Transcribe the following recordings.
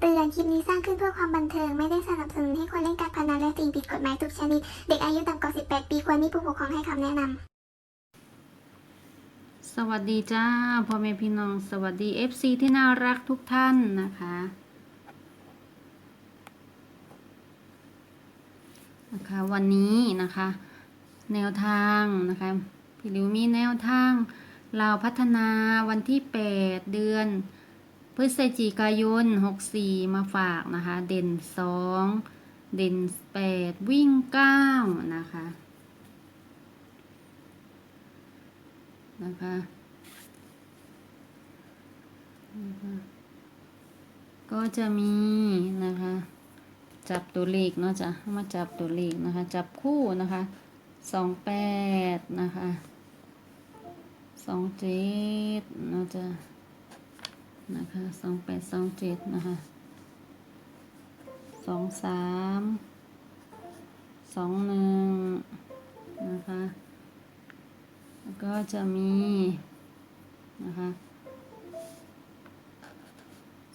เตือน คลิปนี้สร้างขึ้นเพื่อความบันเทิง ไม่ได้สนับสนุนให้คนเล่นการพนันและสิ่งผิดกฎหมายทุกชนิด เด็กอายุต่ำกว่า 18 ปีควรมีผู้ปกครองให้คำแนะนำสวัสดีจ้าพ่อแม่พี่น้องสวัสดี FC ที่น่ารักทุกท่านนะคะ นะคะวันนี้นะคะ แนวทางนะคะพี่ลิวมีแนวทางเราพัฒนาวันที่ 8 เดือน พฤศจิกายน 64 มาฝากนะคะ เด่น 2 เด่น 8 วิ่ง9นะคะนะคะ นะคะก็จะมีนะคะ จับตัวเลขเนาะจ้ะมาจับตัวเลขนะคะ จับคู่นะคะสองแปดนะคะสองเจ็ดเนาะจ้ะ นะคะสองแปดสองเจ็ดนะคะสองสามสองหนึ่งนะคะแล้วก็จะมีนะคะ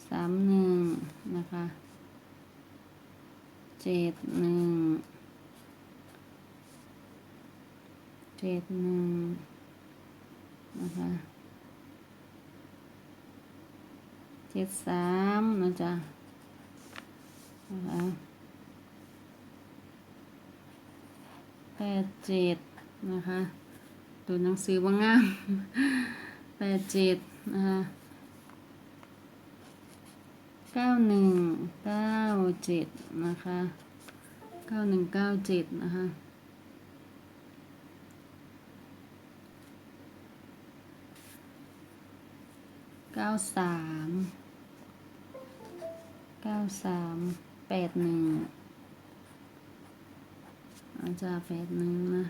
สามหนึ่งนะคะเจ็ดหนึ่งเจ็ดหนึ่งนะคะ เจ็ดสามนะจ๊ะแปดเจ็ดนะคะตัวหนังสือว่างามแปดเจ็ดนะคะเก้าหนึ่งเก้าเจ็ดนะคะเก้าหนึ่งเก้าเจ็ดนะคะเก้าสาม เก้าสามแปดหนึ่งอาจจะแปดหนึ่งนะ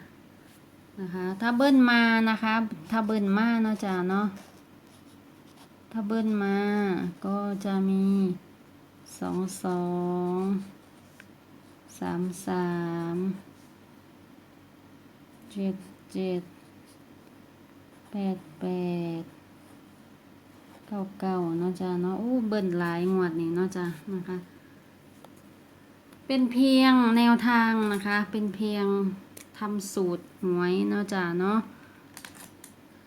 นะคะ ถ้าเบิ้ลมานะคะ ถ้าเบิ้ลมาเนาะจ๊ะเนาะถ้าเบิ้ลมาก็จะมีสองสองสามสามเจ็ดเจ็ดแปดแปด เก้าเก้าเนาะจ้ะเนาะอู้เบิ้ลหลายงวดนี่เนาะจ้ะนะคะ เป็นเพียงแนวทางนะคะ เป็นเพียงทำสูตรหวยเนาะจ้ะเนาะ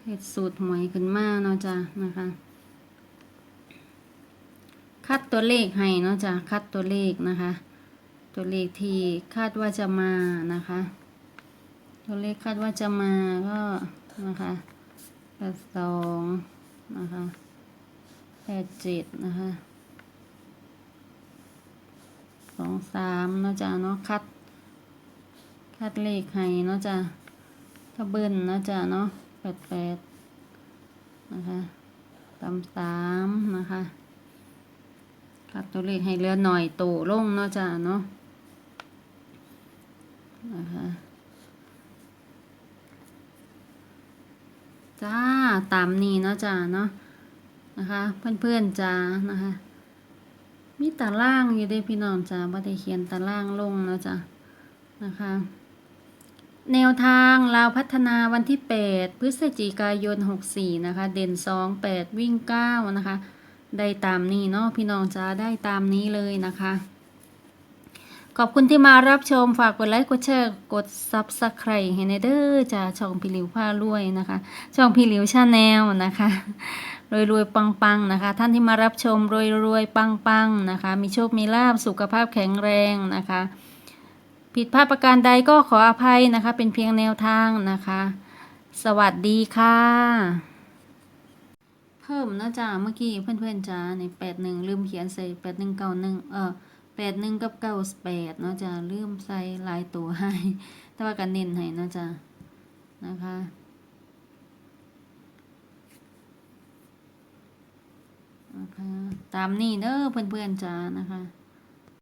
เฮ็ดสูตรหวยขึ้นมาเนาะจ้ะนะคะ คัดตัวเลขให้เนาะจ้ะคัดตัวเลขนะคะ ตัวเลขที่คาดว่าจะมานะคะ ตัวเลขคาดว่าจะมาก็นะคะแปดสองนะคะ แปดเจ็ดนะคะสองสามเนาะจ้ะเนาะคัด คัดเลขให้เนาะจ้ะถ้าเบิ้ลเนาะจ้ะเนาะแปดแปดนะคะตำสามนะคะคัดตัวเลขให้เลือหน่อยโตลงเนาะจ้ะเนาะนะคะจ้าตามนี้เนาะจ้ะเนาะ นะคะ เพื่อนๆจ้านะคะ มีตารางอยู่ด้พี่น้องจ้าบ่ได้เขียนตารางลงเนาะจ้ะนะคะ แนวทางลาวพัฒนาวันที่ 8 พฤศจิกายน 64 นะคะ เด่น 2 8 วิ่ง 9 นะคะ ได้ตามนี้เนาะพี่น้องจ้าได้ตามนี้เลยนะคะขอบคุณที่มารับชมฝากกดไลค์กดแชร์กด Subscribe ให้ในเด้อจ้าช่องพี่หลิวผ้ารวยนะคะ ช่องพี่หลิวชาแนลนะคะ รวยรวยๆปังๆนะคะ ท่านที่มารับชมรวยรวยๆปังๆนะคะ มีโชคมีลาบสุขภาพแข็งแรงนะคะ ผิดพลาดประการใดก็ขออภัยนะคะ เป็นเพียงแนวทางนะคะ สวัสดีค่ะ เพิ่มนะจ้าเมื่อกี้เพื่อนๆจ้าในแปดหนึ่งลืมเขียนใส่แปดหนึ่งเก้าหนึ่งเออแปดหนึ่งกับเก้าแปดเนาะจ้าลืมใส่ลายตัวให้แต่ว่ากันเน้นให้เนาะจ้ะนะคะ ตามนี่เด้อเพื่อนๆจ้านะคะ